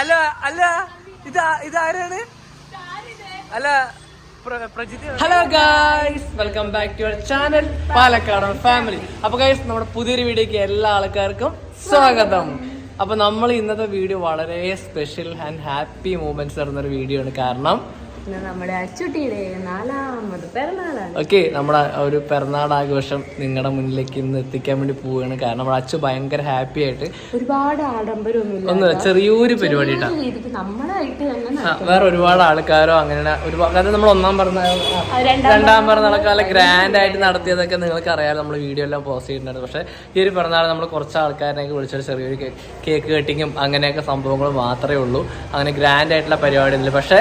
അല്ല അല്ല ഇത് ഇതാരാണ്? അല്ല hello guys welcome back to your channel Palakkad family അപ്പൊ ഗൈസ് നമ്മുടെ പുതിയൊരു വീഡിയോക്ക് എല്ലാ ആൾക്കാർക്കും സ്വാഗതം. അപ്പൊ നമ്മൾ ഇന്നത്തെ വീഡിയോ വളരെ സ്പെഷ്യൽ ആൻഡ് ഹാപ്പി മൂമെന്റ്സ് തരുന്ന ഒരു വീഡിയോ ആണ്. കാരണം ഇന്ന് നമ്മുടെ അച്ചുട്ടിയുടെ നാലാമത് പിറന്നാളാണ്. ഓക്കെ നമ്മുടെ ഒരു പിറന്നാൾ ആഘോഷം നിങ്ങളുടെ മുന്നിലേക്ക് ഇന്ന് എത്തിക്കാൻ വേണ്ടി പോവുകയാണ്. കാരണം നമ്മുടെ അച്ചു ഭയങ്കര ഹാപ്പി ആയിട്ട് ഒരുപാട് ആഡംബരമൊന്നുമില്ല ഒന്നും ചെറിയൊരു പരിപാടി നമ്മളായിട്ട് തന്നെ വേറെ ഒരുപാട് ആൾക്കാരോ അങ്ങനെ ഒരുപാട് കാരണം നമ്മൾ ഒന്നാം പറഞ്ഞ രണ്ടാം പിറന്നാളൊക്കെ നല്ല ഗ്രാൻഡ് ആയിട്ട് നടത്തിയതൊക്കെ നിങ്ങൾക്ക് അറിയാം നമ്മൾ വീഡിയോ എല്ലാം പോസ്റ്റ് ചെയ്തിട്ടുണ്ട് പക്ഷേ ഈ ഒരു പിറന്നാൾ നമ്മൾ കുറച്ച് ആൾക്കാരെയൊക്കെ വിളിച്ചൊരു ചെറിയൊരു കേക്ക് കട്ടിങ്ങും അങ്ങനെയൊക്കെ സംഭവങ്ങൾ മാത്രമേ ഉള്ളൂ. അങ്ങനെ ഗ്രാൻഡ് ആയിട്ടുള്ള പരിപാടി ഉണ്ട് പക്ഷേ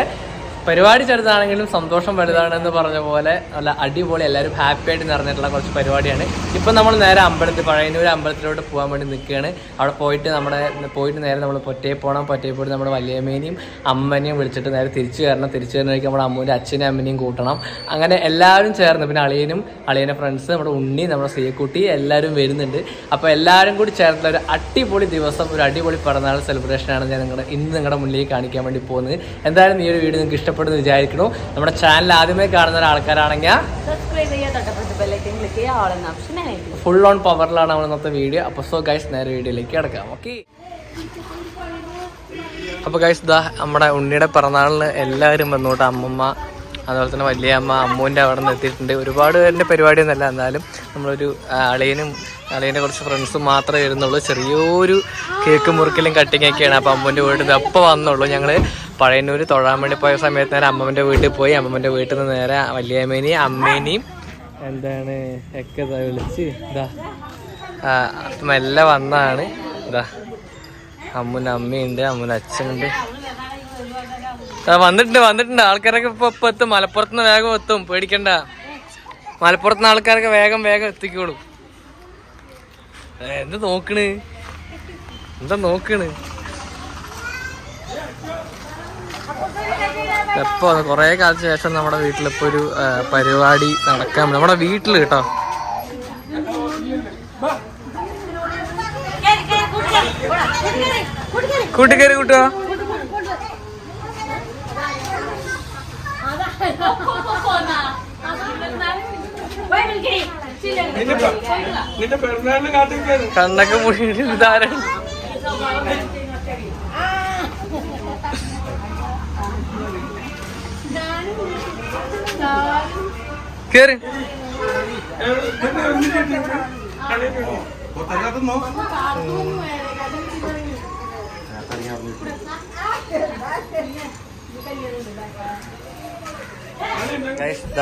പരിപാടി ചെറുതാണെങ്കിലും സന്തോഷം വലുതാണെന്ന് പറഞ്ഞ പോലെ നല്ല അടിപൊളി എല്ലാവരും ഹാപ്പി ആയിട്ട് നിറഞ്ഞിട്ടുള്ള കുറച്ച് പരിപാടിയാണ്. ഇപ്പം നമ്മൾ നേരെ അമ്പലത്തിൽ പഴയന്നൂർ അമ്പലത്തിലോട്ട് പോകാൻ വേണ്ടി നിൽക്കുകയാണ്. അവിടെ പോയിട്ട് നമ്മുടെ പോയിട്ട് നേരെ നമ്മൾ പൊറ്റയിൽ പോകണം പൊറ്റയിൽ പോയിട്ട് നമ്മുടെ വലിയമ്മേനെയും അമ്മനെയും വിളിച്ചിട്ട് നേരെ തിരിച്ചു കയറണം. തിരിച്ചു കയറുന്നതിലേക്ക് നമ്മുടെ അമ്മൂന്റെ അച്ഛനെയും അമ്മനെയും കൂട്ടണം. അങ്ങനെ എല്ലാവരും ചേർന്ന് പിന്നെ അളിയനും അളിയനെ ഫ്രണ്ട്സ് നമ്മുടെ ഉണ്ണി നമ്മുടെ സീക്കുട്ടി എല്ലാവരും വരുന്നുണ്ട്. അപ്പോൾ എല്ലാവരും കൂടി ചേർന്നുള്ള ഒരു അടിപൊളി ദിവസം ഒരു അടിപൊളി പിറന്നാൾ സെലിബ്രേഷനാണ് ഞാൻ നിങ്ങളുടെ ഇന്ന് നിങ്ങളുടെ മുന്നിലേക്ക് കാണിക്കാൻ വേണ്ടി പോകുന്നത്. എന്തായാലും ഈ ഒരു വീഡിയോ നിങ്ങൾക്ക് ഇഷ്ടപ്പെടുന്നു വിചാരിക്കണു. നമ്മുടെ ചാനൽ ആദ്യമേ കാണുന്ന ഒരാൾക്കാരാണെങ്കിൽ ഫുൾ ഓൺ പവറിലാണ് നമ്മൾ ഇന്നത്തെ വീഡിയോ അപ്പോൾ സോ ഗൈസ് നേരെ വീഡിയോയിലേക്ക് കിടക്കാം. ഓക്കെ അപ്പോൾ ഗൈസ് ഇതാ നമ്മുടെ ഉണ്ണിയുടെ പിറന്നാളിന് എല്ലാവരും വന്നോട്ടെ. അമ്മമ്മ അതുപോലെ തന്നെ വലിയ അമ്മ അമ്മൂന്റെ അവിടെ നിന്ന് എത്തിയിട്ടുണ്ട്. ഒരുപാട് പേരുടെ പരിപാടിയൊന്നുമല്ല എന്നാലും നമ്മളൊരു അളിയനും അളിയന്റെ കുറച്ച് ഫ്രണ്ട്സും മാത്രമേ വരുന്നുള്ളൂ ചെറിയൊരു കേക്ക് മുറുക്കലും കട്ടിങ്ങൊക്കെയാണ് അപ്പോൾ അമ്മൂന്റെ വീട്ടിൽ അപ്പോൾ വന്നുള്ളൂ. ഞങ്ങൾ പഴയന്നൂർ തൊഴാൻ വേണ്ടി പോയ സമയത്ത് നേരെ അമ്മമ്മന്റെ വീട്ടിൽ പോയി. അമ്മമ്മന്റെ വീട്ടിൽ നിന്ന് നേരെ വലിയമ്മേനെയും അമ്മേനെയും എന്താണ്? ഒക്കെ ഇതാ വിളിച്ച്. ഇതാ മെല്ലെ വന്നാണ്. ഇതാ അമ്മുന് അമ്മയുണ്ട് അമ്മുന് അച്ഛനുണ്ട്. വന്നിട്ടുണ്ട് വന്നിട്ടുണ്ട്. ആൾക്കാരൊക്കെ ഇപ്പൊ ഇപ്പൊ എത്തും. മലപ്പുറത്ത് നിന്ന് വേഗം എത്തും. പേടിക്കണ്ട. മലപ്പുറത്ത് നിന്ന് ആൾക്കാരൊക്കെ വേഗം വേഗം എത്തിക്കോളൂ. എന്ത് നോക്കണ്? എന്താ നോക്കണ്? എപ്പോ കൊറേ കാലത്തിന് ശേഷം നമ്മുടെ വീട്ടിലിപ്പോ ഒരു പരിപാടി നടക്കാൻ നമ്മുടെ വീട്ടിൽ കേട്ടോ. കൂട്ടിക്കേറി കൂട്ടോ കണ്ണൊക്കെ മുടി ഇതാരാണ് കേറി.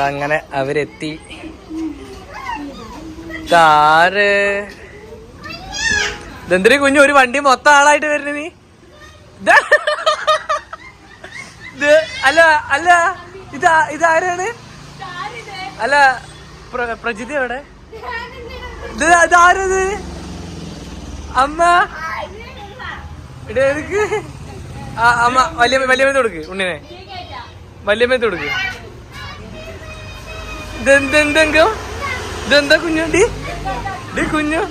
അങ്ങനെ അവരെത്തി. കാറ് ഇതെന്തിരി കുഞ്ഞു? ഒരു വണ്ടി മൊത്തം ആളായിട്ട് വരുന്നത് നീ. അല്ല അല്ല. ഇതാ ഇതാരാണ്? അല്ല പ്രജിതി എവിടെ? ഇത് ഇതാരത്? അമ്മ. ഇടയ്ക്ക് അമ്മ വലിയ വലിയമ്മ കൊടുക്ക് ഉണ്ണിനെ. വലിയമ്മ കൊടുക്ക്. ഇതെന്തെന്തെങ്കോ ഇതെന്താ കുഞ്ഞു? ഡി ഡി കുഞ്ഞു.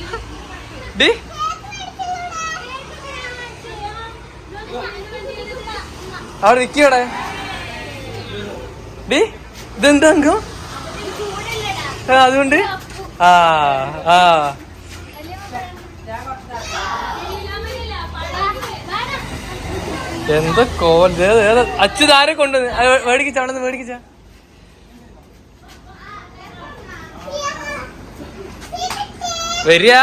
ഡി. അവിടെ നിക്കവിടെ ഡി ഇതെന്താ അങ്കം അതുകൊണ്ട്? ആ ആ. എന്താ കോൽ അച്ഛൻ ആരെ കൊണ്ട് മേടിക്കിച്ച അവിടെ നിന്ന് മേടിക്കിച്ച വരിക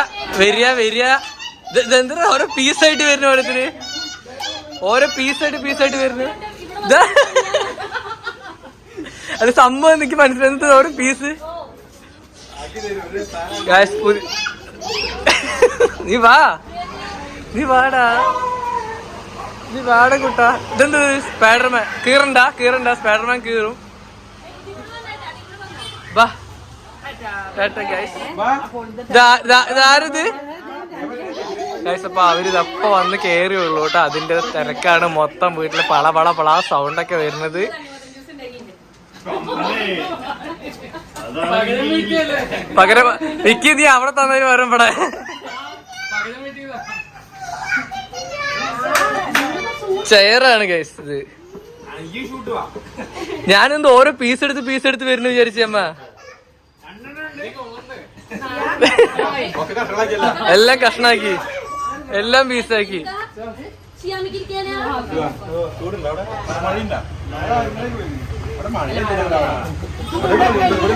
വരിക വരിക. ഇതെന്താ ഓരോ പീസായിട്ട് വരുന്നു ഓരോരുത്തര്. ഓരോ പീസായിട്ട് പീസായിട്ട് വരുന്നു. അത് സംഭവം എനിക്ക് മനസ്സിലായത് ഓരോ പീസ് നീ വാ. നീ വാടാ. നീ വാട കുട്ടാ. ഇതെന്ത്? സ്പൈഡർമാൻ കീറണ്ട കീറണ്ട. സ്പൈഡർമാൻ കീറും. വാ. ഇതാരത്? ഗൈസ് അപ്പൊ അവരിത് അപ്പൊ വന്ന് കേറിയുള്ളൂ കേട്ടോ. അതിന്റെ തിരക്കാണ് മൊത്തം വീട്ടിൽ പള പള പള സൗണ്ട് ഒക്കെ വരുന്നത്. പകരം വിക്കി നീ അവിടെ തന്നതിന് പകരം ഇവിടെ. ചെയറാണ് ഗൈസ് ഇത്. ഞാനെന്ത് ഓരോ പീസ് എടുത്ത് പീസ് എടുത്ത് വരുന്നു വിചാരിച്ചമ്മ എല്ലാം കഷ്ണാക്കി. എല്ലാം പീസാക്കി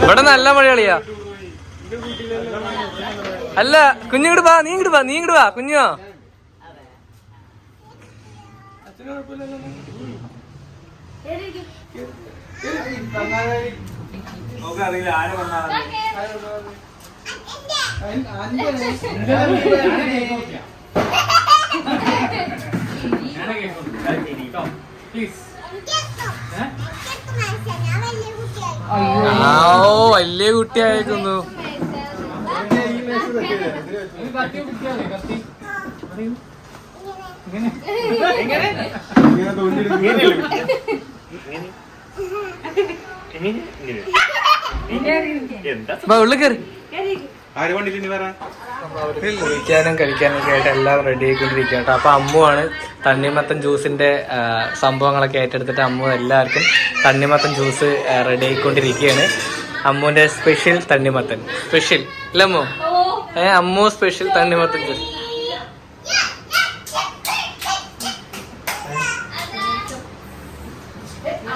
ഇവിടെ നല്ല മഴ കളിയാ അല്ല കുഞ്ഞിങ്ങോട്ട് വാ നീ ഇങ്ങോട്ട് വാ നീ ഇങ്ങോട്ട് വാ കുഞ്ഞു. വാ ആ ഓ വലിയ കുട്ടിയായിരുന്നു എന്താ ഉള്ളു കയറി. ആര് വണ്ടിയിൽ ഇനി വരാൻ കുളിക്കാനും കഴിക്കാനും ഒക്കെ ആയിട്ട് എല്ലാം റെഡി ആയിക്കൊണ്ടിരിക്കുക കേട്ടോ. അപ്പൊ അമ്മുവാണ് തണ്ണിമത്തൻ ജ്യൂസിന്റെ സംഭവങ്ങളൊക്കെ ഏറ്റെടുത്തിട്ട് അമ്മു എല്ലാവർക്കും തണ്ണിമത്തൻ ജ്യൂസ് റെഡി ആയിക്കൊണ്ടിരിക്കുകയാണ്. അമ്മുവിന്റെ സ്പെഷ്യൽ തണ്ണിമത്തൻ. സ്പെഷ്യൽ അല്ല അമ്മു? ഏ അമ്മു സ്പെഷ്യൽ തണ്ണിമത്തൻ ജ്യൂസ്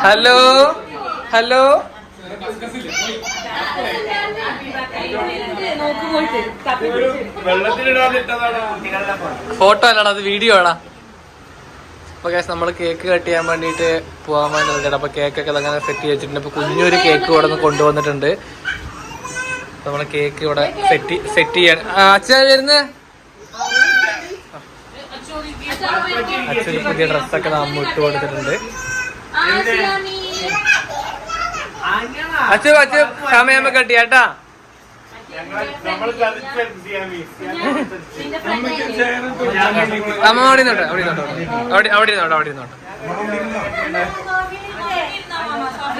ഹലോ? ഹലോ? ഫോട്ടോ അല്ലടാ അത് വീഡിയോ ആടാ. അപ്പൊ ഗൈസ് നമ്മൾ കേക്ക് കട്ട് ചെയ്യാൻ വേണ്ടിട്ട് പോകാൻ വേണ്ടി നിൽക്കണം അപ്പൊ കേക്കൊക്കെ അങ്ങനെ സെറ്റ് ചെയ്ത് വെച്ചിട്ടുണ്ട്. അപ്പൊ കുഞ്ഞൊരു കേക്ക് ഇവിടെ നിന്ന് കൊണ്ടുവന്നിട്ടുണ്ട്. നമ്മൾ കേക്ക് ഇവിടെ സെറ്റ് സെറ്റ് ചെയ്യാൻ അച്ഛൻ വരുന്നത് വരുന്നേ? അച്ഛന് പുതിയ ഡ്രസ്സൊക്കെ നമ്മ ഇട്ട് കൊടുത്തിട്ടുണ്ട്. അച്ഛൻ അച്ഛൻ സമയം കട്ട്. ചെയ്യാട്ടാ അമ്മ അവിടെ നിന്നോട്ടെ അവിടെ നിന്നോട്ടെ അവിടെ അവിടെ ഇരുന്നോട്ടെ അവിടെ ഇരുന്നോട്ടെ.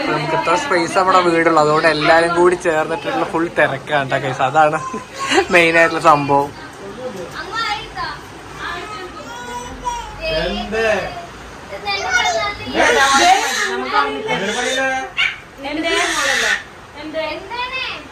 നമുക്ക് ഇത്ര സ്പേസ് നമ്മുടെ വീടുള്ളൂ അതുകൊണ്ട് എല്ലാരും കൂടി ചേർന്നിട്ടുള്ള ഫുൾ തിരക്കാണ്ട കേസ് അതാണ് മെയിൻ ആയിട്ടുള്ള സംഭവം. കഴിച്ച്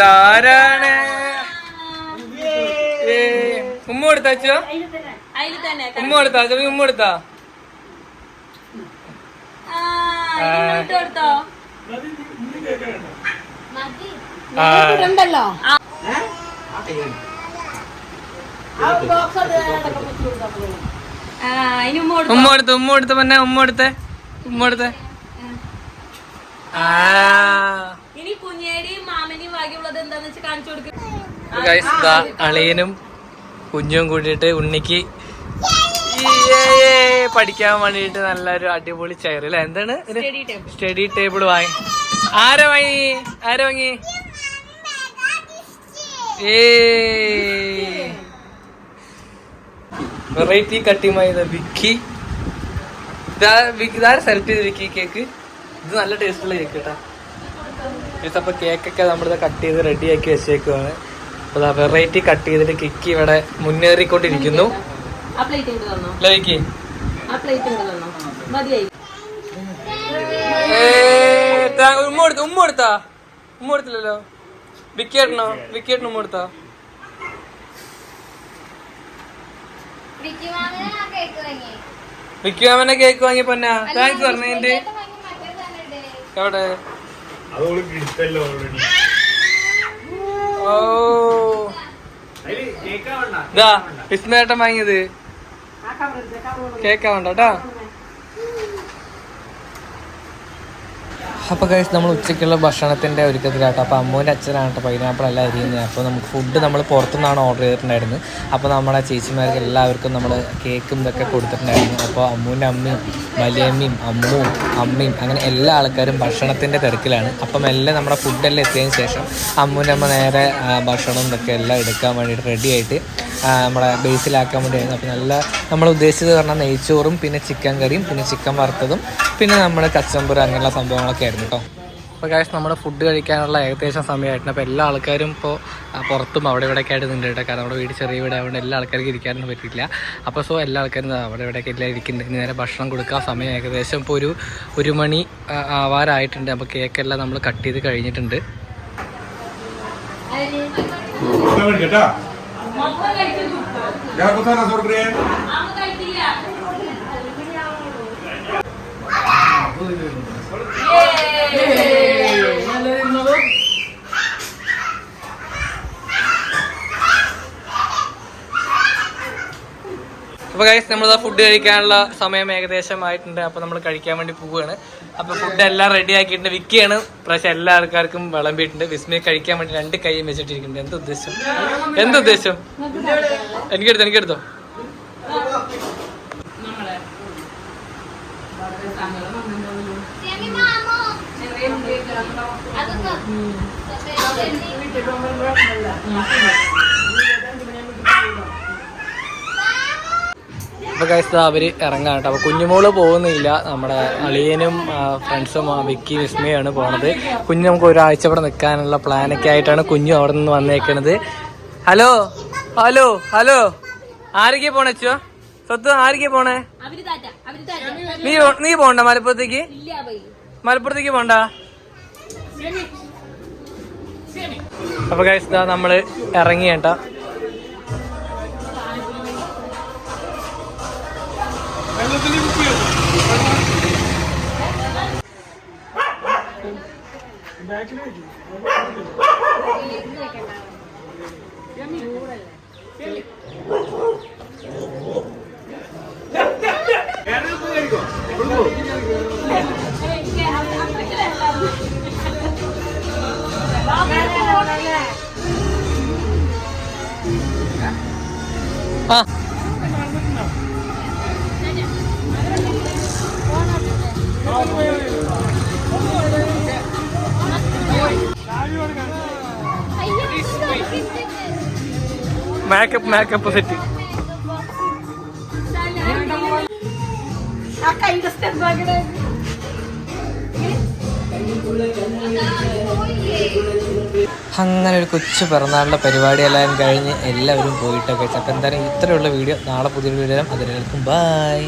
ധാരാണ് ഏ ഉമ്മ കൊടുത്താ അച്ഛോ? അതിൽ തന്നെ ഉമ്മ കൊടുത്താ? അച്ഛൻ ഉമ്മ കൊടുത്താ ആ ഇങ്ങോട്ട് കൊടുത്തോ ആ ഉണ്ടല്ലോ ആ അതിന് ഉമ്മ കൊടുത്തോ ഉമ്മ കൊടുത്ത്? ഉമ്മ എടുത്ത് പിന്നെ ഉമ്മ എടുത്ത് ഉമ്മ എടുത്ത് ആ. ഇനി കുഞ്ഞേടിയും മാമനെയും ബാക്കിയുള്ളത് എന്താന്ന് വെച്ച് കാണിച്ചു കൊടുക്കും. ഗൈസ് ഇതാ അളിയനും കുഞ്ഞും കൂടിയിട്ട് ഉണ്ണിക്ക് പഠിക്കാൻ വേണ്ടിട്ട് നല്ലൊരു അടിപൊളി ചെയർ അല്ലേ എന്താണ് സ്റ്റഡി ടേബിൾ വാങ്ങി. ആരാ വാങ്ങി? ആരാ വാങ്ങി? വെറൈറ്റി കട്ടിയുമായി വിക്കി. ഇതാ വിക്കി. ഇതാരെ സെലക്ട് ചെയ്ത് വിക്കി കേക്ക് ഇത് നല്ല ടേസ്റ്റുള്ള കേക്ക് കേട്ടാ ഇത് അപ്പൊ കേക്കൊക്കെ നമ്മളിത് കട്ട് ചെയ്ത് റെഡിയാക്കി ആക്കി വെച്ചേക്കുവാണ്. അപ്പൊ വെറൈറ്റി കട്ട് ചെയ്തിട്ട് കിക്കി ഇവിടെ മുന്നേറിക്കൊണ്ടിരിക്കുന്നു. ആ പ്ലേറ്റ് ഇങ്ങോട്ട് തന്നോ? ലൈക്ക് ആ പ്ലേറ്റ് ഇങ്ങോട്ട് തന്നോ? മതിയായി. ഉമ്മ കൊടുത്ത ഉമ്മ കൊടുത്താ? ഉമ്മ കൊടുത്തില്ലല്ലോ. വിക്കേട്ടനോ വിക്കേട്ടന് ഉമ്മ കൊടുത്താ? വിക്കി മാമനെ കേക്ക് വാങ്ങി. പൊന്ന? താങ്ക്സ് പറഞ്ഞതിന്റെ. എവിടെ? ഓ. ഇതാ വാങ്ങിയത്. കേക്കാ വേണ്ട അപ്പോൾ കഴിച്ച് നമ്മൾ ഉച്ചയ്ക്കുള്ള ഭക്ഷണത്തിന്റെ ഒരുക്കത്തിലാട്ടോ അപ്പോൾ അമ്മൂന്റെ അച്ഛനാണ് കേട്ടോ. പൈനാപ്പിൾ എല്ലാം അരിയുന്നത് അപ്പോൾ നമുക്ക് ഫുഡ് നമ്മൾ പുറത്തുനിന്നാണ് ഓർഡർ ചെയ്തിട്ടുണ്ടായിരുന്നത്. അപ്പോൾ നമ്മുടെ ചേച്ചിമാർക്ക് എല്ലാവർക്കും നമ്മൾ കേക്കും ഇതൊക്കെ കൊടുത്തിട്ടുണ്ടായിരുന്നു. അപ്പോൾ അമ്മൂന്റെ അമ്മയും വലിയമ്മയും അമ്മുവും അമ്മയും അങ്ങനെ എല്ലാ ആൾക്കാരും ഭക്ഷണത്തിന്റെ തിരക്കിലാണ്. അപ്പം എല്ലാം നമ്മുടെ ഫുഡെല്ലാം എത്തിയതിന് ശേഷം അമ്മൂന്റെ അമ്മ നേരെ ഭക്ഷണം ഇതൊക്കെ എല്ലാം എടുക്കാൻ വേണ്ടിയിട്ട് റെഡി ആയിട്ട് ആ, നമ്മുടെ ബേസിലാക്കാൻ വേണ്ടിയായിരുന്നു. അപ്പോൾ നല്ല നമ്മൾ ഉദ്ദേശിച്ചത് പറഞ്ഞാൽ നെയ്ച്ചോറും പിന്നെ ചിക്കൻ കറിയും പിന്നെ ചിക്കൻ വറുത്തതും പിന്നെ നമ്മൾ കച്ചമ്പൂർ അങ്ങനെയുള്ള സംഭവങ്ങളൊക്കെ ആയിരുന്നു. കേട്ടോ. അപ്പോൾ കാശ് നമ്മുടെ ഫുഡ് കഴിക്കാനുള്ള ഏകദേശം സമയമായിട്ടുണ്ട്. അപ്പോൾ എല്ലാ ആൾക്കാരും ഇപ്പോൾ പുറത്തും അവിടെ ഇവിടെയൊക്കെ ആയിട്ട് നിന്നുണ്ട് കേട്ടോ. കാരണം നമ്മുടെ വീട് ചെറിയ വീടായതുകൊണ്ട് എല്ലാ ആൾക്കാർക്കും ഇരിക്കാനൊന്നും പറ്റില്ല അപ്പോൾ സോ എല്ലാ ആൾക്കാരും അവിടെ ഇവിടെയൊക്കെ എല്ലാം ഇരിക്കുന്നുണ്ട്. നേരെ ഭക്ഷണം കൊടുക്കാൻ സമയം ഏകദേശം ഇപ്പോൾ ഒരു ഒരു മണി ആവാറായിട്ടുണ്ട്. അപ്പോൾ കേക്കെല്ലാം നമ്മൾ കട്ട് ചെയ്ത് കഴിഞ്ഞിട്ടുണ്ട്. കേട്ടാ മൊത്തം കഴിച്ചു ഞാൻ കുത്താനാ സോർക്രിയെ അമ്മ കഴിക്കില്ല അപ്പോൾ കഴിച്ച് നമ്മൾ ഫുഡ് കഴിക്കാനുള്ള സമയം ഏകദേശം ആയിട്ടുണ്ട് അപ്പോൾ നമ്മൾ കഴിക്കാൻ വേണ്ടി പോവുകയാണ്. അപ്പോൾ ഫുഡ് എല്ലാം റെഡി ആക്കിയിട്ടുണ്ട്. വിക്കിയാണ്. പക്ഷെ എല്ലാ ആൾക്കാർക്കും വിളമ്പിയിട്ടുണ്ട്. വിസ്മയെ കഴിക്കാൻ വേണ്ടി രണ്ട് കൈയും വെച്ചിട്ടിരിക്കുന്നുണ്ട്. എന്ത് ഉദ്ദേശം? എന്ത് ഉദ്ദേശം? എനിക്കെടുത്തോ എനിക്കെടുത്തോ? അപ്പോൾ കഴിച്ചത് അവർ ഇറങ്ങാൻ കേട്ടോ. അപ്പോൾ കുഞ്ഞുമോൾ പോകുന്നില്ല. നമ്മുടെ അളിയനും ഫ്രണ്ട്സും വിക്കി വിസ്മയാണ് പോണത്. കുഞ്ഞ് നമുക്ക് ഒരാഴ്ച ഇവിടെ നിൽക്കാനുള്ള പ്ലാനൊക്കെ ആയിട്ടാണ് കുഞ്ഞു അവിടെ നിന്ന് വന്നേക്കണത്. ഹലോ? ഹലോ? ഹലോ? ആരൊക്കെ പോണച്ചോ സ്വത്ത് ആരൊക്കെ പോണേ? നീ പോ- നീ പോണ്ട മലപ്പുറത്തേക്ക്? മലപ്പുറത്തേക്ക് പോണ്ട? അപ്പൊ ഗൈസ് ഇതാ നമ്മൾ ഇറങ്ങി കേട്ടാ ആ മേക്കപ്പ് മേക്കപ്പ് സെറ്റ് അങ്ങനെ ഒരു കൊച്ചു പിറന്നാളിന്റെ പരിപാടിയെല്ലാം കഴിഞ്ഞ് എല്ലാവരും പോയിട്ടൊക്കെ അപ്പം എന്തായാലും ഇത്രയുള്ള വീഡിയോ. നാളെ പുതിയൊരു വീഡിയോ അതിലേക്കും ബൈ.